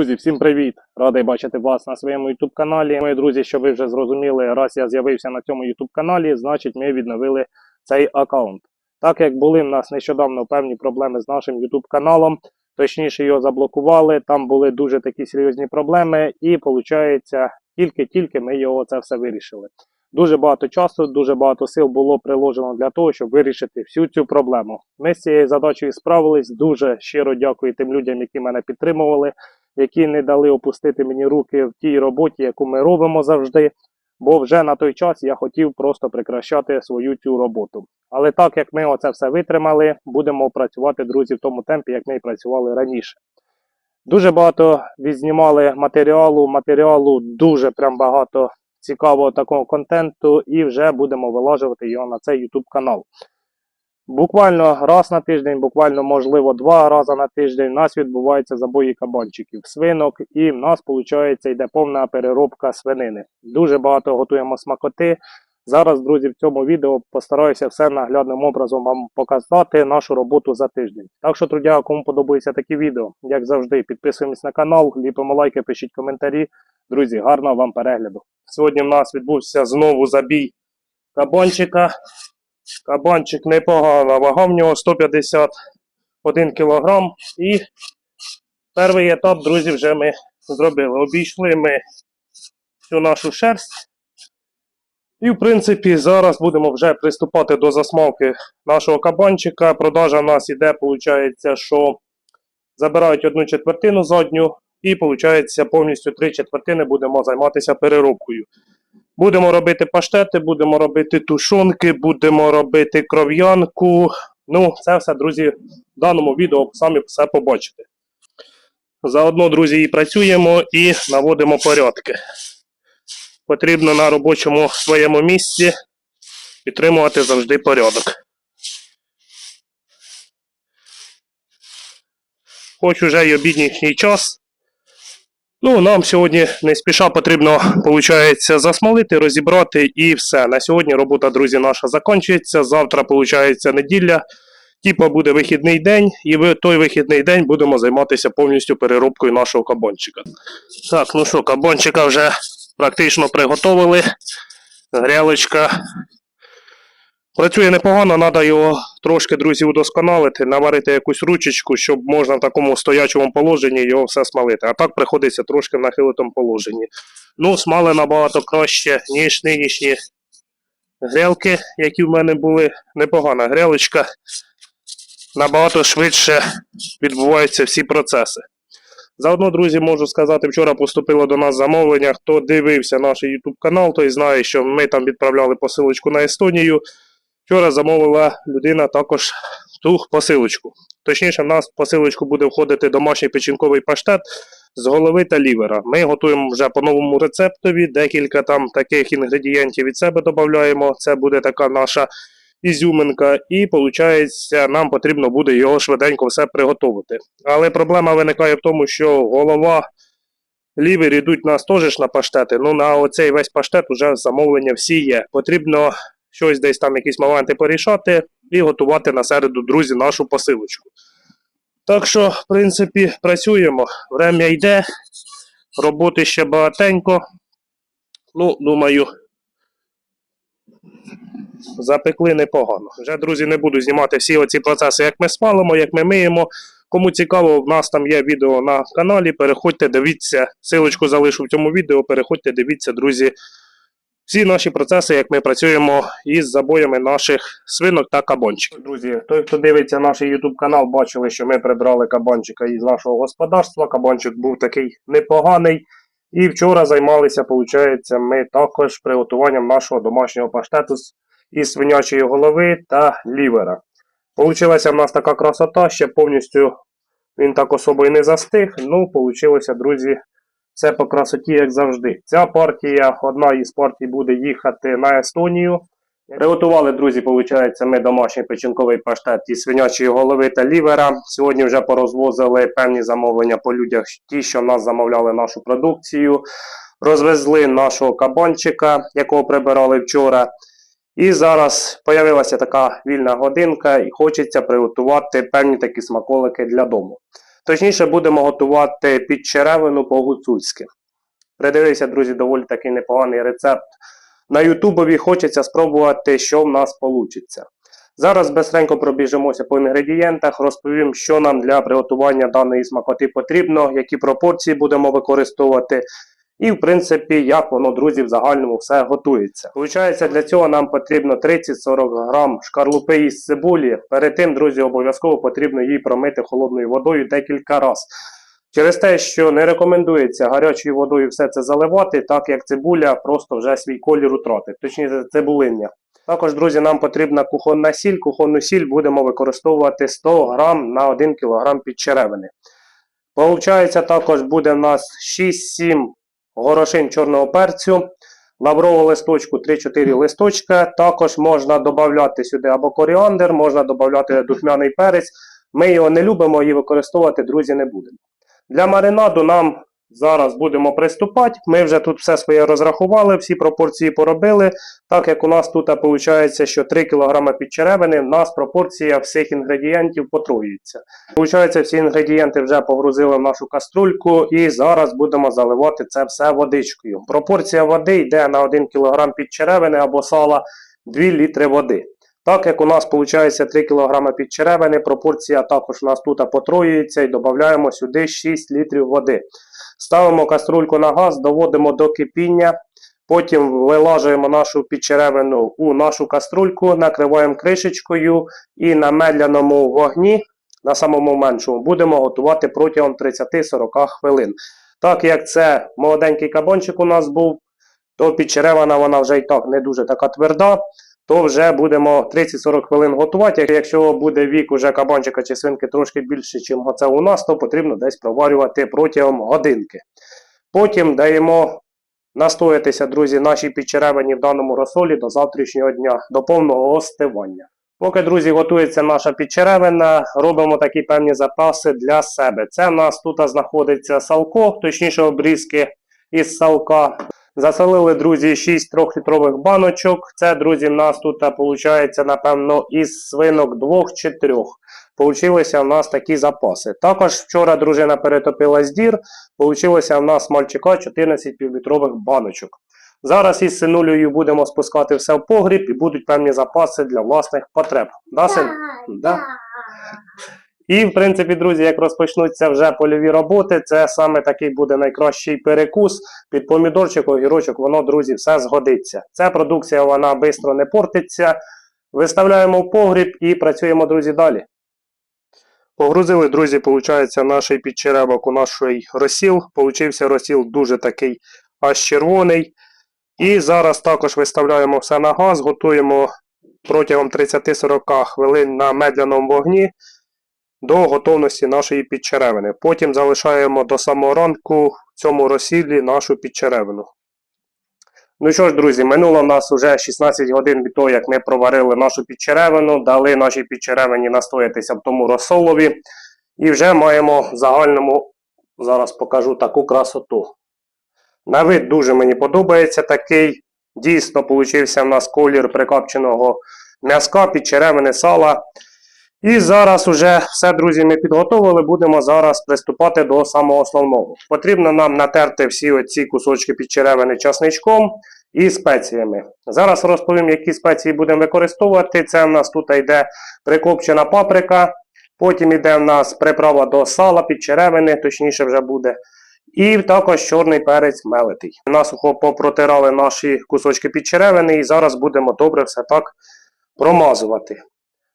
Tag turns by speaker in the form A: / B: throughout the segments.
A: Друзі, всім привіт! Радий бачити вас на своєму YouTube каналі. Мої друзі, що ви вже зрозуміли, раз я з'явився на цьому YouTube каналі, значить ми відновили цей аккаунт. Так як були в нас нещодавно певні проблеми з нашим YouTube каналом, точніше його заблокували, там були дуже такі серйозні проблеми, і виходить, тільки-тільки ми його це все вирішили. Дуже багато часу, дуже багато сил було приложено для того, щоб вирішити всю цю проблему. Ми з цією задачею справились. Дуже щиро дякую тим людям, які мене підтримували, які не дали опустити мені руки в тій роботі, яку ми робимо завжди. Бо вже на той час я хотів просто прикращати свою цю роботу. Але так як ми оце все витримали, будемо працювати, друзі, в тому темпі, як ми і працювали раніше. Дуже багато відзнімали матеріалу, матеріалу дуже прям багато цікавого такого контенту, і вже будемо вилажувати його на цей YouTube канал. Буквально раз на тиждень, буквально, можливо, два рази на тиждень у нас відбуваються забої кабанчиків, свинок, і в нас, виходить, йде повна переробка свинини. Дуже багато готуємо смакоти. Зараз, друзі, в цьому відео постараюся все наглядним образом вам показати нашу роботу за тиждень. Так що, друзі, кому подобаються такі відео, як завжди, підписуємось на канал, ліпимо лайки, пишіть коментарі. Друзі, гарного вам перегляду. Сьогодні в нас відбувся знову забій кабанчика. Кабанчик непогана, вага в нього 151 кг. І перший етап, друзі, вже ми зробили. Обійшли ми всю нашу шерсть. І, в принципі, зараз будемо вже приступати до засмалки нашого кабанчика. Продажа в нас іде, виходить, що забирають одну четвертину задню, і, виходить, повністю три четвертини будемо займатися переробкою. Будемо робити паштети, будемо робити тушонки, будемо робити кров'янку. Ну, це все, друзі, в даному відео самі все побачите. Заодно, друзі, і працюємо і наводимо порядки. Потрібно на робочому своєму місці підтримувати завжди порядок. Хоч уже й обіднішній час. Ну, нам сьогодні не спіша потрібно, виходить, засмолити, розібрати і все. На сьогодні робота, друзі, наша закінчується. Завтра, виходить, неділя. Типа буде вихідний день, і в той вихідний день будемо займатися повністю переробкою нашого кабанчика. Так, ну що, кабанчика вже практично приготовили. Грялочка. Працює непогано, треба його трошки, друзі, удосконалити, наварити якусь ручечку, щоб можна в такому стоячому положенні його все смалити. А так приходиться трошки в нахилитому положенні. Ну, смали набагато краще, ніж нинішні грілки, які в мене були. Непогана грілочка. Набагато швидше відбуваються всі процеси. Заодно, друзі, можу сказати, вчора поступило до нас замовлення. Хто дивився наш YouTube канал, той знає, що ми там відправляли посилочку на Естонію. Вчора замовила людина також ту посилочку. Точніше, в нас в посилочку буде входити домашній печінковий паштет з голови та лівера. Ми готуємо вже по новому рецептові, декілька там таких інгредієнтів від себе додаємо. Це буде така наша ізюминка, і виходить, нам потрібно буде його швиденько все приготувати. Але проблема виникає в тому, що голова. Лівер йдуть нас теж на паштети. Ну на оцей весь паштет вже замовлення всі є. Потрібно щось десь там якісь моменти порішати і готувати на середу, друзі, нашу посилочку. Так що, в принципі, працюємо. Врем'я йде, роботи ще багатенько. Ну, думаю, запекли непогано. Вже, друзі, не буду знімати всі оці процеси, як ми спалимо, як ми миємо. Кому цікаво, в нас там є відео на каналі. Переходьте, дивіться. Силочку залишу в цьому відео. Переходьте, дивіться, друзі, всі наші процеси, як ми працюємо із забоями наших свинок та кабанчиків. Друзі, той, хто дивиться наш YouTube канал, бачили, що ми прибрали кабанчика із нашого господарства. Кабанчик був такий непоганий. І вчора займалися, виходить, ми також приготуванням нашого домашнього паштету із свинячої голови та лівера. Получилася в нас така красота, ще повністю він так особо і не застиг. Ну, получилося, друзі, все по красоті, як завжди. Ця партія, одна із партій буде їхати на Естонію. Приготували, друзі, виходить, ми домашній печінковий паштет із свинячої голови та лівера. Сьогодні вже порозвозили певні замовлення по людях, ті, що в нас замовляли нашу продукцію. Розвезли нашого кабанчика, якого прибирали вчора. І зараз з'явилася така вільна годинка, і хочеться приготувати певні такі смаколики для дому. Точніше, будемо готувати підчеревину по-гуцульськи. Придивився, друзі, доволі такий непоганий рецепт. На Ютубові хочеться спробувати, що в нас вийде. Зараз безренько пробіжимося по інгредієнтах, розповім, що нам для приготування даної смакоти потрібно, які пропорції будемо використовувати, і, в принципі, як воно, друзі, в загальному все готується. Получається, для цього нам потрібно 30-40 грам шкарлупи із цибулі. Перед тим, друзі, обов'язково потрібно її промити холодною водою декілька разів. Через те, що не рекомендується гарячою водою все це заливати, так як цибуля просто вже свій колір утратить, точніше цибулиння. Також, друзі, нам потрібна кухонна сіль. Кухонну сіль будемо використовувати 100 грам на 1 кг підчеревини. Получається, також буде в нас 6-7 горошин чорного перцю, лаврового листочку 3-4 листочка. Також можна додати сюди або коріандр, можна додати духмяний перець. Ми його не любимо і використовувати, друзі, не будемо. Для маринаду нам зараз будемо приступати. Ми вже тут все своє розрахували, всі пропорції поробили. Так як у нас тут виходить, що 3 кг підчеревини, в нас пропорція всіх інгредієнтів потроюється. Получається, всі інгредієнти вже погрузили в нашу каструльку і зараз будемо заливати це все водичкою. Пропорція води йде на 1 кг підчеревини або сала 2 літри води. Так як у нас виходить 3 кг підчеревини, пропорція також у нас тут потроюється і додаємо сюди 6 літрів води. Ставимо каструльку на газ, доводимо до кипіння. Потім вилажуємо нашу підчеревину у нашу каструльку, накриваємо кришечкою і на медленому вогні, на самому меншому, будемо готувати протягом 30-40 хвилин. Так як це молоденький кабанчик у нас був, то підчеревина вона вже і так не дуже така тверда, то вже будемо 30-40 хвилин готувати. Якщо буде вік уже кабанчика чи свинки трошки більше, ніж це у нас, то потрібно десь проварювати протягом годинки. Потім даємо настоятися, друзі, нашій підчеревині в даному розсолі до завтрашнього дня, до повного остивання. Поки, друзі, готується наша підчеревина, робимо такі певні запаси для себе. Це в нас тут знаходиться салко, точніше обрізки із салка. Засолили, друзі, 6 трьохлітрових баночок. Це, друзі, в нас тут виходить, напевно, із свинок двох чи трьох. Получилися в нас такі запаси. Також вчора дружина перетопила здір, получилося в нас мальчика 14 півлітрових баночок. Зараз із синулею будемо спускати все в погріб і будуть певні запаси для власних потреб. Да, син? Да. І, в принципі, друзі, як розпочнуться вже польові роботи, це саме такий буде найкращий перекус. Під помідорчик, огірочок, воно, друзі, все згодиться. Ця продукція вона швидко не портиться. Виставляємо в погріб і працюємо, друзі, далі. Погрузили, друзі, виходить, наш підчеревок у наш розсіл. Получився розсіл дуже такий аж червоний. І зараз також виставляємо все на газ, готуємо протягом 30-40 хвилин на медленому вогні до готовності нашої підчеревини. Потім залишаємо до самого ранку в цьому розсілі нашу підчеревину. Ну що ж, друзі, минуло в нас вже 16 годин від того, як ми проварили нашу підчеревину, дали нашій підчеревині настоятися в тому розсолові. І вже маємо в загальному, зараз покажу таку красоту. На вид дуже мені подобається такий. Дійсно, получився в нас колір прикопченого м'язка, підчеревини, сала. І зараз уже все, друзі, ми підготовили. Будемо зараз приступати до самого основного. Потрібно нам натерти всі оці кусочки підчеревини часничком і спеціями. Зараз розповім, які спеції будемо використовувати. Це в нас тут йде прикопчена паприка. Потім йде в нас приправа до сала, підчеревини, точніше вже буде. І також чорний перець мелитий. Насухо попротирали наші кусочки підчеревини і зараз будемо добре все так промазувати.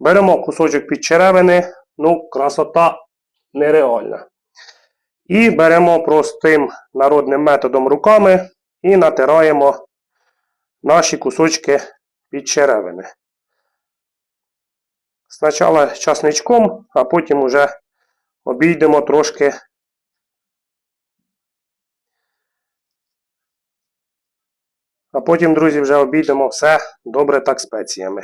A: Беремо кусочок підчеревини, ну, красота нереальна. І беремо простим народним методом руками і натираємо наші кусочки підчеревини. Спочатку часничком, а потім уже обійдемо трошки. А потім, друзі, вже обійдемо все добре так спеціями.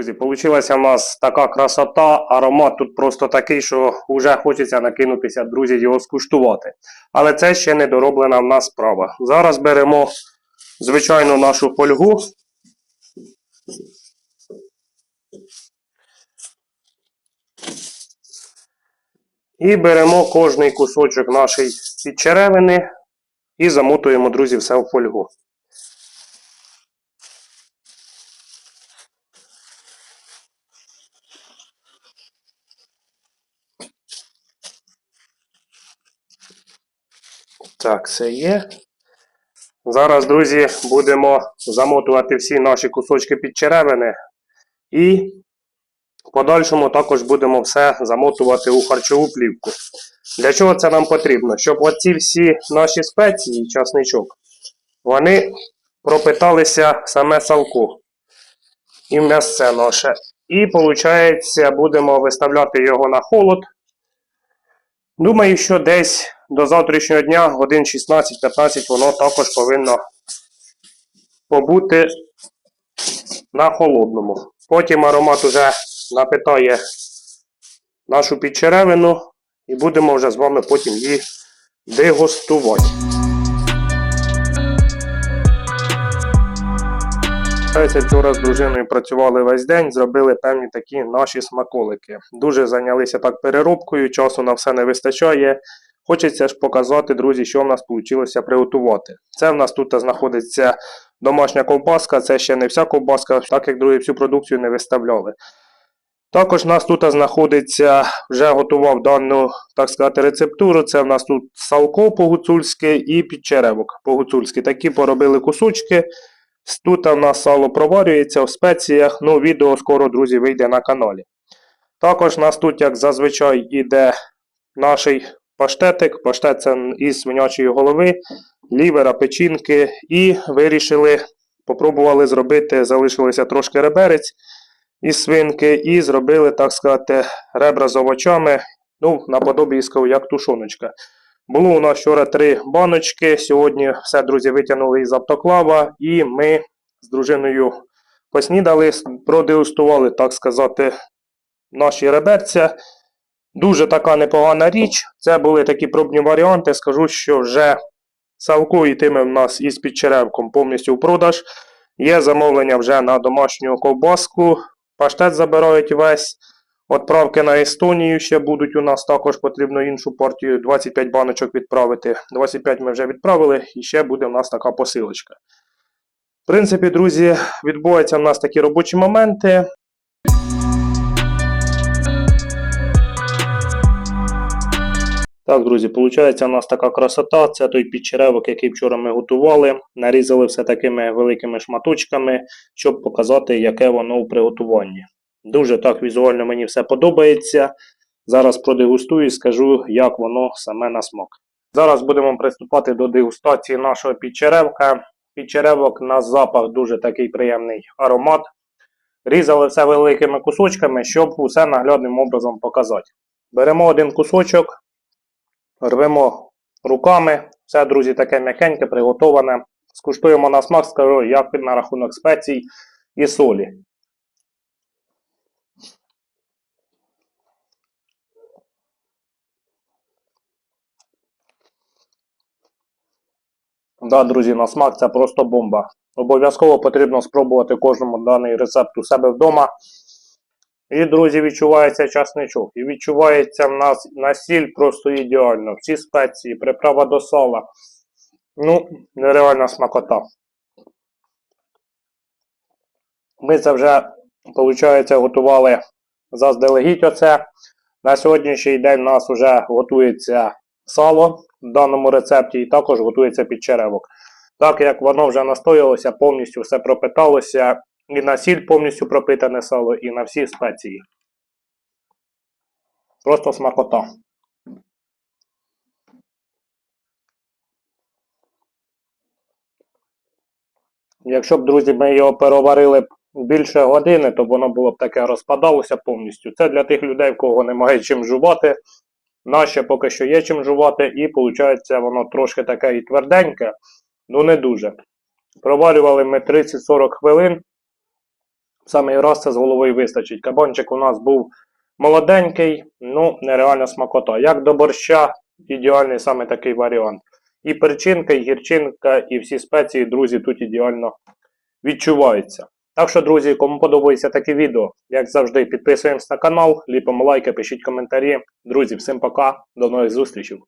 A: Друзі, получилася в нас така красота, аромат тут просто такий, що вже хочеться накинутися, друзі, його скуштувати. Але це ще не дороблена в нас справа. Зараз беремо звичайну нашу фольгу. І беремо кожний кусочок нашої підчеревини і замотуємо, друзі, все в фольгу. Так, все є. Зараз, друзі, будемо замотувати всі наші кусочки підчеревини. І в подальшому також будемо все замотувати у харчову плівку. Для чого це нам потрібно? Щоб оці всі наші спеції, часничок, вони пропиталися саме салко і м'ясце наше. І, виходить, будемо виставляти його на холод. Думаю, що десь до завтрашнього дня, годин 16-15, воно також повинно побути на холодному. Потім аромат уже напитає нашу підчеревину і будемо вже з вами потім її дегустувати. Це вчора з дружиною працювали весь день, зробили певні такі наші смаколики. Дуже зайнялися так переробкою, часу на все не вистачає. Хочеться ж показати, друзі, що в нас вийшло приготувати. Це в нас тут знаходиться домашня ковбаска, це ще не вся ковбаска, так як друзі, всю продукцію не виставляли. Також в нас тут знаходиться, вже готував дану, так сказати, рецептуру. Це в нас тут салко по-гуцульськи і підчеревок по-гуцульськи. Такі поробили кусочки. Тут у нас сало проварюється в спеціях. Ну, відео скоро, друзі, вийде на каналі. Також у нас тут, як зазвичай, іде наш паштетик. Паштет це із свинячої голови, лівера, печінки. І вирішили, попробували зробити, залишилося трошки реберець із свинки, і зробили, так сказати, ребра з овочами. Ну, наподобі, як тушоночка. Було у нас вчора три баночки. Сьогодні все, друзі, витягнули із автоклава, і ми з дружиною поснідали, продегустували, так сказати, наші реберця. Дуже така непогана річ. Це були такі пробні варіанти. Скажу, що вже Савко йтиме в нас із підчеревком повністю в продаж. Є замовлення вже на домашню ковбаску. Паштет забирають весь. Отправки на Естонію ще будуть у нас також потрібно іншу партію 25 баночок відправити. 25 ми вже відправили і ще буде у нас така посилочка. В принципі, друзі, відбуваються у нас такі робочі моменти. Так, друзі, виходить у нас така красота. Це той підчеревок, який вчора ми готували. Нарізали все такими великими шматочками, щоб показати, яке воно у приготуванні. Дуже так візуально мені все подобається. Зараз продегустую і скажу, як воно саме на смак. Зараз будемо приступати до дегустації нашого підчеревка. Підчеревок на запах дуже такий приємний аромат. Різали все великими кусочками, щоб усе наглядним образом показати. Беремо один кусочок, рвемо руками. Все, друзі, таке м'якеньке, приготоване. Скуштуємо на смак, скажу, як на рахунок спецій і солі. Да, друзі, на смак це просто бомба. Обов'язково потрібно спробувати кожному даний рецепт у себе вдома. І, друзі, відчувається часничок. І відчувається в нас на сіль просто ідеально. Всі спеції, приправа до сала. Ну, нереальна смакота. Ми це вже, виходить, готували заздалегідь оце. На сьогоднішній день у нас вже готується сало в даному рецепті і також готується підчеревок. Так як воно вже настоялося, повністю все пропиталося, і на сіль повністю пропитане сало, і на всі спеції. Просто смакота. Якщо б, друзі, ми його переварили більше години, то воно було б таке розпадалося повністю. Це для тих людей, в кого немає чим жувати. Наше поки що є чим жувати, і виходить, воно трошки таке і тверденьке, ну не дуже. Проварювали ми 30-40 хвилин. В самий раз це з головою вистачить. Кабанчик у нас був молоденький, ну нереально смакота. Як до борща, ідеальний саме такий варіант. І перчинка, і гірчинка, і всі спеції, друзі, тут ідеально відчуваються. Так що, друзі, кому подобається таке відео, як завжди, підписуємось на канал, ліпимо лайки, пишіть коментарі. Друзі, всім пока, до нових зустрічей.